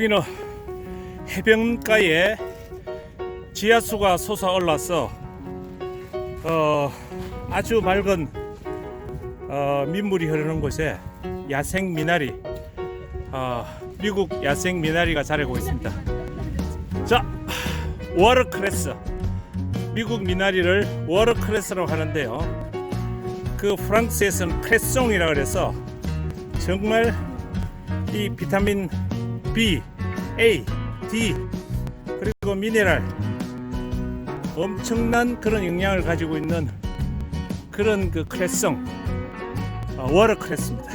여기는 해변가에 지하수가 솟아 올라서 어, 아주 맑은 어, 민물이 흐르는 곳에 야생 미나리 어, 미국 야생 미나리가 자라고 있습니다. 자, 워터크레스 미국 미나리를 워터크레스라고 하는데요. 그 프랑스에서는 크레송이라 그래서 정말 이 비타민 B, A, D 그리고 미네랄 엄청난 그런 영향을 가지고 있는 그런 그 크레성 어, 워터 크레스입니다.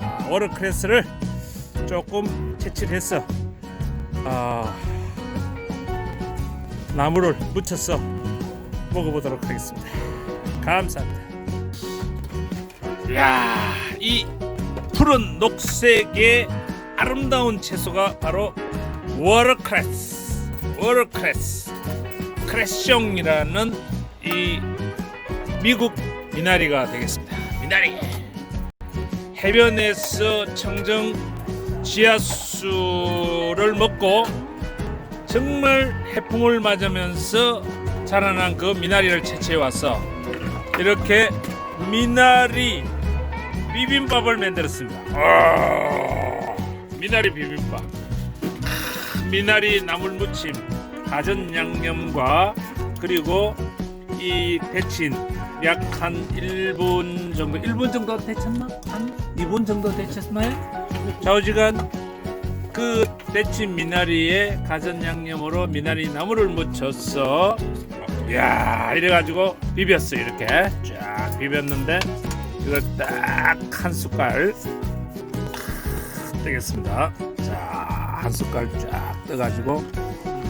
아, 워터 크레스를 조금 채취를 해서 아, 나무를 묻혀서 먹어보도록 하겠습니다. 감사합니다. 이야, 이 푸른 녹색의 아름다운 채소가 바로 워터크레스, 워터크레스, 크레숑이라는 이 미국 미나리가 되겠습니다. 미나리. 해변에서 청정 지하수를 먹고 정말 해풍을 맞으면서 자라난 그 미나리를 채취해 와서 이렇게 미나리 비빔밥을 만들었습니다. 아, 미나리 비빔밥. 미나리 나물 무침, 가전 양념과 그리고 이 데친 약 한 1분 정도 1분 정도 데쳤나? 한 2분 정도 데쳤나요? 좌우지간 그 데친 미나리에 가전 양념으로 미나리 나물을 묻혀서 야 이래가지고 비볐어 이렇게 쫙 비볐는데 이걸 딱 한 숟갈 뜨겠습니다. 자 한 숟갈 쫙 떠가지고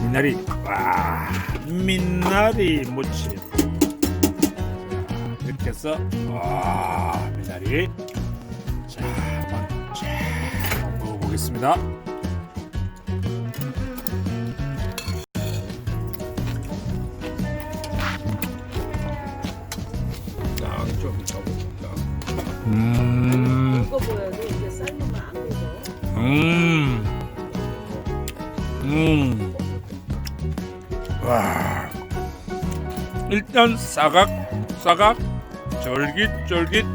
미나리 와 미나리 무침 이렇게 해서 와 미나리 자 한번 쫙 먹어보겠습니다. 딱좀 쳐보겠다. 음. 이거 보여도 이제 삶으면 안 되고 음. 음. 와. 일단 싸각 싸각 쫄깃쫄깃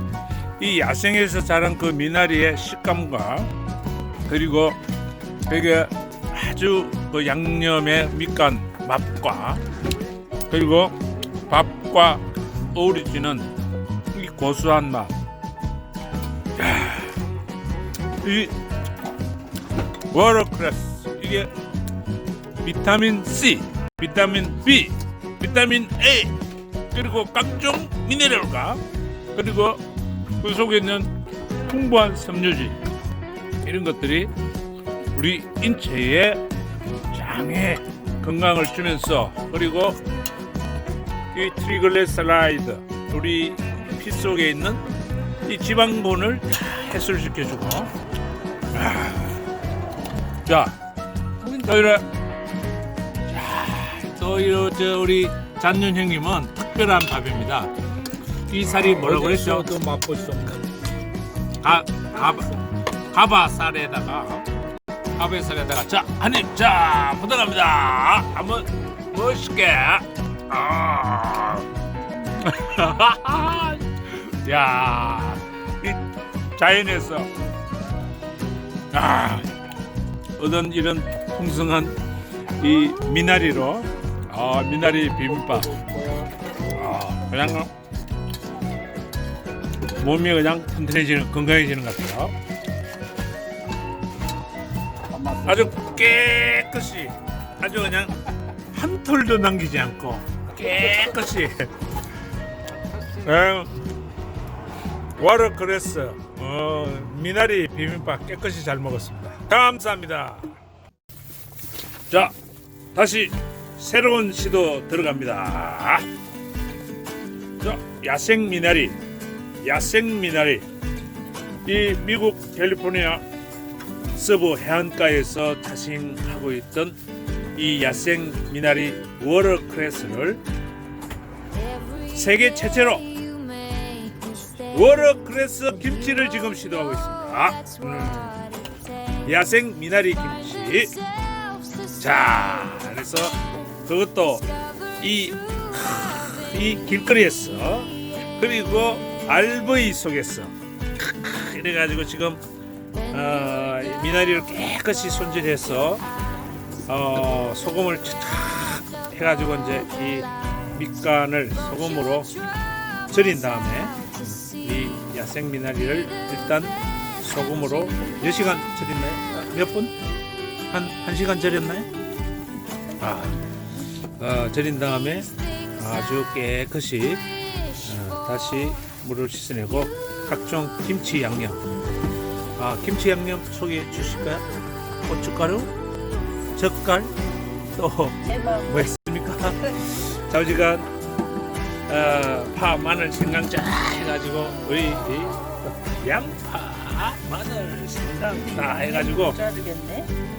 이 야생에서 자란 그 미나리의 식감과 그리고 되게 아주 그 양념의 밑간 맛과 그리고 밥과 어우러지는 이 고소한 맛. 야, 이 워터크레스 이게 비타민 C, 비타민 B, 비타민 A 그리고 각종 미네랄과 그리고 그 속에 있는 풍부한 섬유질 이런 것들이 우리 인체에 장에 건강을 주면서 그리고 이 트리글레스라이드 우리 피 속에 있는 이 지방분을 다 해소시켜주고. 자, 저희를 자, 저희 저 우리 잔윤 형님은 특별한 밥입니다. 이 살이 뭐라고 그랬죠? 좀 맛보시죠. 가, 가바, 가바살에다가 가바살에다가 자 한입 자 부탁합니다. 한번 멋있게. 아. 야, 이 자연에서 아, 얻은 이런 풍성한 이 미나리로 아 미나리 비빔밥 아 그냥 몸이 그냥 튼튼해지는 건강해지는 것 같아요. 아주 깨끗이 아주 그냥 한 털도 남기지 않고 깨끗이 어, 워터크레스 어, 미나리 비빔밥 깨끗이 잘 먹었습니다. 감사합니다. 자 다시 새로운 시도 들어갑니다. 자 야생 미나리 야생 미나리 이 미국 캘리포니아 서부 해안가에서 타싱하고 있던 이 야생 미나리 워터크레스를 세계 최초로 워터크레스 김치를 지금 시도하고 있습니다. 음, 야생 미나리 김치. 자, 그래서 그것도 이, 이 길거리에서 그리고 RV 속에서 이래가지고 지금 어, 미나리를 깨끗이 손질해서 어, 소금을 착 해가지고 이제 이 밑간을 소금으로 절인 다음에 이 야생 미나리를 일단 소금으로 몇 시간 절였나요? 몇 분? 한, 한 시간 절였나요? 아, 어, 절인 다음에 아주 깨끗이 어, 다시 물을 씻어내고 각종 김치 양념 아 김치 양념 소개해 주실까요? 고춧가루, 젓갈 또뭐 있습니까? 자우지간 어, 파, 마늘, 생강자 해가지고 우리 이 양파, 마늘, 생강 다 해가지고.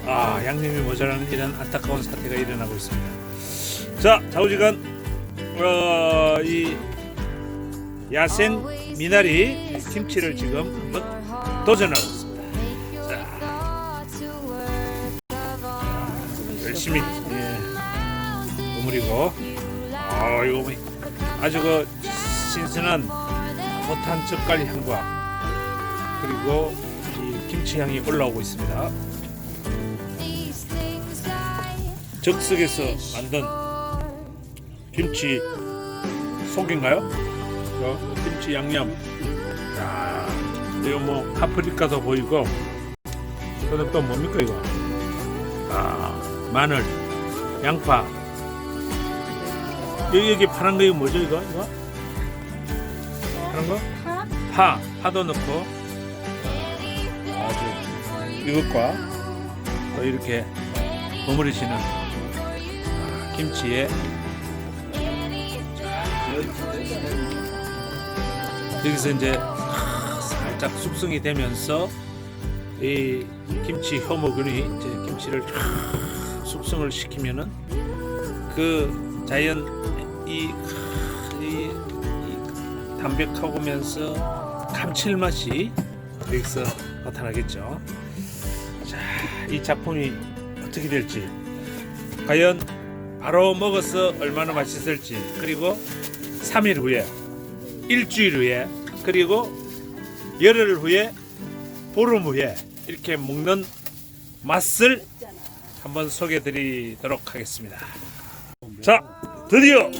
아 양념이 모자라는 이런 안타까운 사태가 일어나고 있습니다. 자 자우지간 어, 이 야생 미나리 김치를 지금 한번 도전하고 있습니다. 자 열심히 예, 버무리고 아 이거 뭐 아주 그 신선한 못한 젓갈 향과 그리고 이 김치 향이 올라오고 있습니다. 즉석에서 만든 김치 속인가요? 저 김치 양념. 야, 이거 뭐 파프리카도 보이고. 그다음 또 뭡니까 이거? 아, 마늘, 양파. 여기 여기 파란 거 이거 뭐죠 이거? 이거? 파란 거? 파? 파, 파도 넣고 아주 이것과 또 이렇게 버무리시는 김치에 여기서 이제 살짝 숙성이 되면서 이 김치 효모균이 이제 김치를 쫙 숙성을 시키면은 그 자연 이, 이, 이 담백하고면서 감칠맛이 여기서 나타나겠죠. 자, 이 작품이 어떻게 될지 과연 바로 먹어서 얼마나 맛있을지 그리고 3일 후에 일주일 후에 그리고 열흘 후에 보름 후에 이렇게 먹는 맛을 한번 소개해 드리도록 하겠습니다. 자, 드디어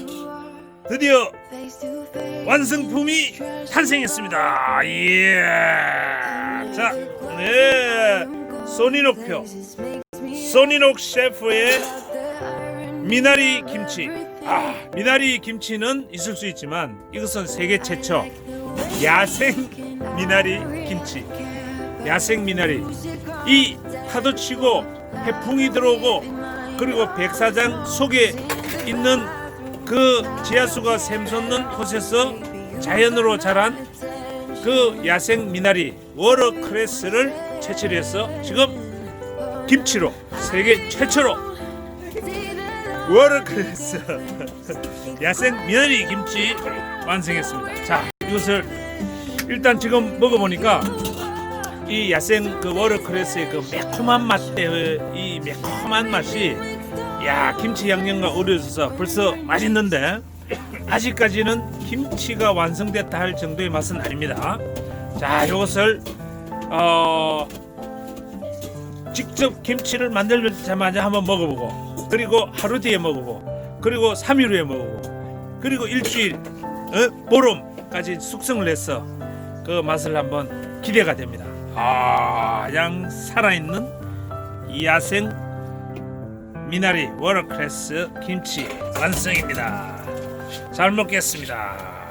드디어 완성품이 탄생했습니다. 예. 자, 네. 소니녹표 소니녹 셰프의 미나리 김치. 아, 미나리 김치는 있을 수 있지만 이것은 세계 최초 야생 미나리 김치. 야생 미나리. 이 파도 치고 해풍이 들어오고 그리고 백사장 속에 있는 그 지하수가 샘솟는 곳에서 자연으로 자란 그 야생 미나리 워터크레스를 채취해서 지금 김치로 세계 최초로 워터크레스 야생 미나리 김치 완성했습니다. 자 이것을 일단 지금 먹어보니까 이 야생 그 워터크레스의 그 매콤한 맛 이 매콤한 맛이 야 김치 양념과 어우러져서 벌써 맛있는데 아직까지는 김치가 완성됐다 할 정도의 맛은 아닙니다. 자 이것을 어 직접 김치를 만들자마자 한번 먹어보고 그리고 하루 뒤에 먹어보고 그리고 3일 후에 먹어보고 그리고 일주일 어? 보름까지 숙성을 해서 그 맛을 한번 기대가 됩니다. 아, 양 살아있는 야생 미나리 워터크레스 김치 완성입니다. 잘 먹겠습니다.